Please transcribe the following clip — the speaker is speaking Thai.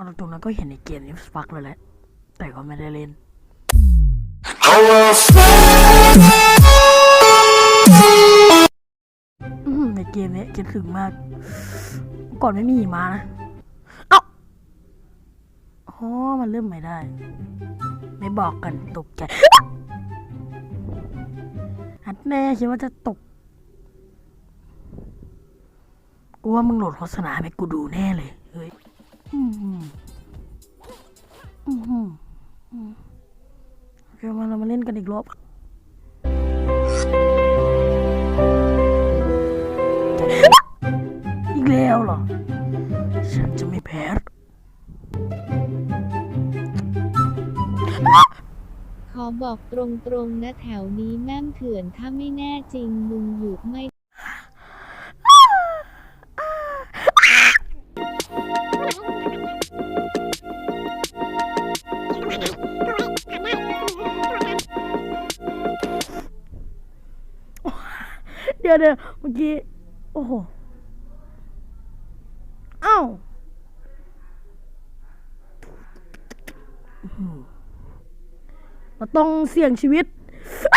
เอาตรงๆนั้นก็เห็นในเกมนี้ฟักเลยแหละ แต่ก็ไม่ได้เล่น ในเกมนี้ยคิดถึงมาก ก่อนไม่มีหิมานะ เอ้าอ๋อมันเริ่มไม่ได้ ไม่บอกกันตกใจอัดแน่คิดว่าจะตกกูว่ามึงโหลดโฆษณาให้กูดูแน่เลย อืมอือโอเคมาเรามาเล่นกันอีกรอบอีกแล้วเหรอ ฉันจะไม่แพ้ขอบอกตรงๆนะแถวนี้แม่มเถื่อนถ้าไม่แน่จริงมึงอยู่ไม่ เดี๋ยวเดี๋ยวเมื่อกี้ โอ้โห เอ้าอื้อหือเราต้องเสี่ยงชีวิตอ